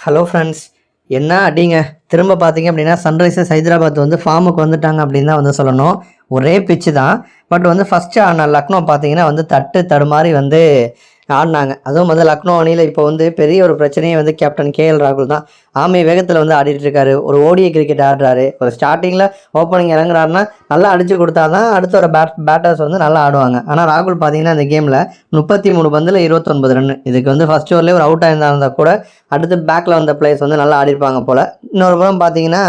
Hello friends என்ன அடிங்க? திரும்ப பார்த்தீங்க அப்படின்னா சன்ரைசர்ஸ் ஹைதராபாத் வந்து ஃபார்முக்கு வந்துட்டாங்க அப்படின்னு தான் வந்து சொல்லணும். ஒரே பிச்சு தான். பட் வந்து ஃபஸ்ட்டு ஆன லக்னோ பார்த்தீங்கன்னா வந்து தட்டு தடுமாறி வந்து ஆடினாங்க. அதுவும் வந்து லக்னோ அணியில் இப்போ வந்து பெரிய ஒரு பிரச்சனையே வந்து கேப்டன் கேஎல் ராகுல் தான். ஆமை வேகத்தில் வந்து ஆடிட்டு இருக்காரு. ஒரு ஓடிய கிரிக்கெட் ஆடுறாரு. ஒரு ஸ்டார்டிங்கில் ஓப்பனிங் இறங்குறாருன்னா நல்லா அடிச்சு கொடுத்தா தான் அடுத்த ஒரு பேட் பேட்டர்ஸ் வந்து நல்லா ஆடுவாங்க. ஆனால் ராகுல் பார்த்தீங்கன்னா இந்த கேமில் முப்பத்தி மூணு பந்தில் இருபத்தொன்பது ரன் இதுக்கு வந்து ஃபர்ஸ்ட் ஓவர்லேயே ஒரு அவுட் ஆயிருந்தா கூட அடுத்து பேக்கில் வந்த பிளேயர்ஸ் வந்து நல்லா ஆடிருப்பாங்க போல். இன்னொரு புறம் பார்த்தீங்கன்னா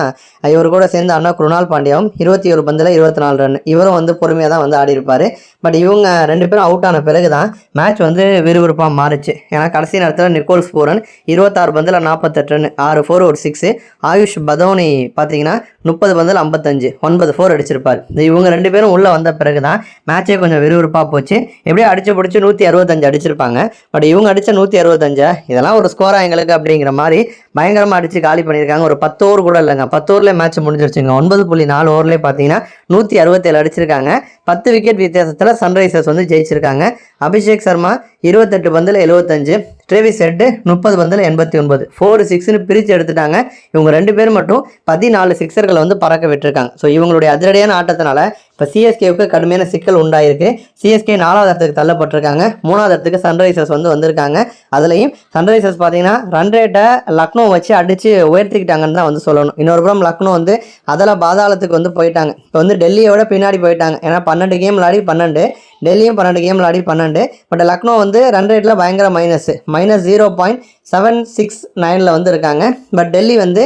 இவர் கூட சேர்ந்து அண்ணா குருணால் பாண்டியாவும் இருபத்தி ஒரு பந்தில் இருபத்தி நாலு ரன் இவரும் வந்து பொறுமையாக தான் வந்து ஆடிருப்பார். பட் இவங்க ரெண்டு பேரும் அவுட் ஆன பிறகு தான் மேட்ச் வந்து விறுவிறுப்பாக மாறுச்சு. ஏன்னா கடைசி நேரத்தில் நிக்கோல்ஸ் போரன் இருபத்தாறு பந்தில் நாற்பத்தெட்டு ரன் ஆறு ஃபோர் ஒரு சிக்ஸு ஆயுஷ் பதோனி பார்த்தீங்கன்னா முப்பது பந்தில் ஐம்பத்தஞ்சு ஒன்பது ஃபோர் அடிச்சிருப்பார். இவங்க ரெண்டு பேரும் உள்ளே வந்த பிறகு தான் மேட்சே கொஞ்சம் விறுவிறுப்பாக போச்சு. எப்படியோ அடிச்சு பிடிச்சி நூற்றி அறுபத்தஞ்சு அடிச்சிருப்பாங்க. பட் இவங்க அடித்த நூற்றி அறுபத்தஞ்சா இதெல்லாம் ஒரு ஸ்கோராக எங்களுக்கு அப்படிங்கிற மாதிரி பயங்கரமாக அடித்து காலி பண்ணியிருக்காங்க. ஒரு பத்து ஓவர் கூட இல்லைங்க. பத்து ஓவரில் மேட்ச் முடிஞ்சிருச்சுங்க. ஒன்பது புள்ளி நாலு ஓவர்லேயே பார்த்தீங்கன்னா நூற்றி அறுபத்தேழு அடிச்சிருக்காங்க. பத்து விக்கெட் வித்தியாசத்தில் சன்ரைசர்ஸ் வந்து ஜெயிச்சிருக்காங்க. அபிஷேக் சர்மா இருபத்தெட்டு பந்தில் எழுபத்தஞ்சு. ட்ரேவிஸ் ஹெட்டு முப்பது பந்தில் எண்பத்தி ஒன்பது. ஃபோர் சிக்ஸ்னு பிரித்து எடுத்துட்டாங்க. இவங்க ரெண்டு பேர் மட்டும் பதினாலு சிக்ஸர்களை வந்து பறக்க விட்டுருக்காங்க. ஸோ இவங்களுடைய அதிரடியான ஆட்டத்தினால இப்போ சிஎஸ்கேவுக்கு கடுமையான சிக்கல் உண்டாயிருக்கு. சிஎஸ்கே நாலாவது இடத்துக்கு தள்ளப்பட்டிருக்காங்க. மூணாவது இடத்துக்கு சன்ரைசர்ஸ் வந்து வந்திருக்காங்க. அதுலேயும் சன்ரைசர்ஸ் பார்த்தீங்கன்னா ரன் ரேட்டை லக்னோ வச்சு அடித்து உயர்த்திக்கிட்டாங்கன்னு தான் வந்து சொல்லணும். இன்னொரு புறம் லக்னோ வந்து அதில் பாதாளத்துக்கு வந்து போயிட்டாங்க. இப்போ வந்து டெல்லியோட பின்னாடி போயிட்டாங்க. ஏன்னா பன்னெண்டு கேம் விளாடி பன்னெண்டு. டெல்லியும் பன்னெண்டு கேம் விளாடி பன்னெண்டு. பட் லக்னோ வந்து ரன் ரேட்டில் பயங்கர minus minus zero point seven six நைனில் வந்து இருக்காங்க பட் டெல்லி வந்து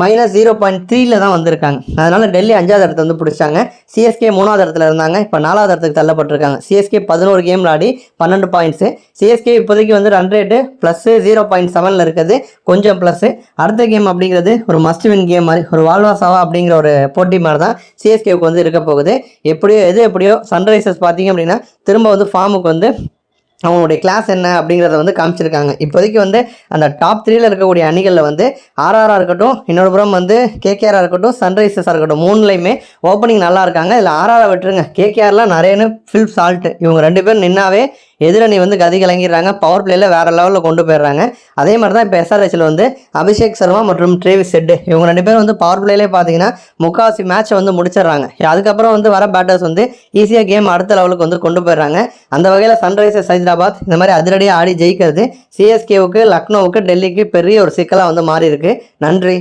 மைனஸ் ஜீரோ பாயிண்ட் த்ரீல தான் வந்திருக்காங்க. அதனால் டெல்லி அஞ்சாவது இடத்த வந்து பிடிச்சாங்க. சிஎஸ்கே மூணாவது இடத்துல இருந்தாங்க. இப்போ நாலாவது இடத்துக்கு தள்ளப்பட்டிருக்காங்க. சிஎஸ்கே பதினோரு கேம் விளாடி பன்னெண்டு பாயிண்ட்ஸு சிஎஸ்கே இப்போதைக்கு வந்து run rate plus zero point செவனில் இருக்குது. கொஞ்சம் ப்ளஸ்ஸு அடுத்த கேம் அப்படிங்கிறது ஒரு மஸ்ட் வின் கேம் மாதிரி ஒரு வால்வா சவா அப்படிங்கிற ஒரு போட்டி மாதிரி தான் சிஎஸ்கேவுக்கு வந்து இருக்க போகுது. எப்படியோ எது எப்படியோ சன்ரைசர்ஸ் பார்த்தீங்க அப்படின்னா திரும்ப வந்து ஃபார்முக்கு வந்து அவங்களுடைய கிளாஸ் என்ன அப்படிங்கிறத வந்து காமிச்சிருக்காங்க. இப்போதைக்கு வந்து அந்த டாப் த்ரீல இருக்கக்கூடிய அணிகளில் வந்து ஆர்ஆராக இருக்கட்டும் இன்னொரு புறம் வந்து கேகேஆராக இருக்கட்டும் சன்ரைசர்ஸாக இருக்கட்டும் மூணுலையுமே ஓப்பனிங் நல்லா இருக்காங்க. இதில் ஆர்ஆரை விட்டுருங்க. கேகேஆர்லாம் நிறையன்னு ஃபில் சால்ட்டு இவங்க ரெண்டு பேரும் நின்னாவே எதிரணி வந்து கதி கலங்கிடுறாங்க பவர் பிளேயில் வேறு லெவலில் கொண்டு போயிடுறாங்க. அதே மாதிரி தான் இப்போ எஸ்ஆர்ஹெச்சில் வந்து அபிஷேக் சர்மா மற்றும் ட்ரேவிஸ் செட்டு இவங்க ரெண்டு பேரும் வந்து பவர் பிளேலே பார்த்தீங்கன்னா முக்காவாசி மேட்சை வந்து முடிச்சிடுறாங்க. அதுக்கப்புறம் வந்து வர பேட்டர்ஸ் வந்து ஈஸியாக கேம் அடுத்த லெவலுக்கு வந்து கொண்டு போயிடுறாங்க. அந்த வகையில் சன்ரைசர்ஸ் ஹைதராபாத் இந்த மாதிரி அதிரடியாக ஆடி ஜெயிக்கிறது சிஎஸ்கேவுக்கு லக்னோவுக்கு டெல்லிக்கு பெரிய ஒரு சிக்கலாக வந்து மாறி இருக்கு நன்றி.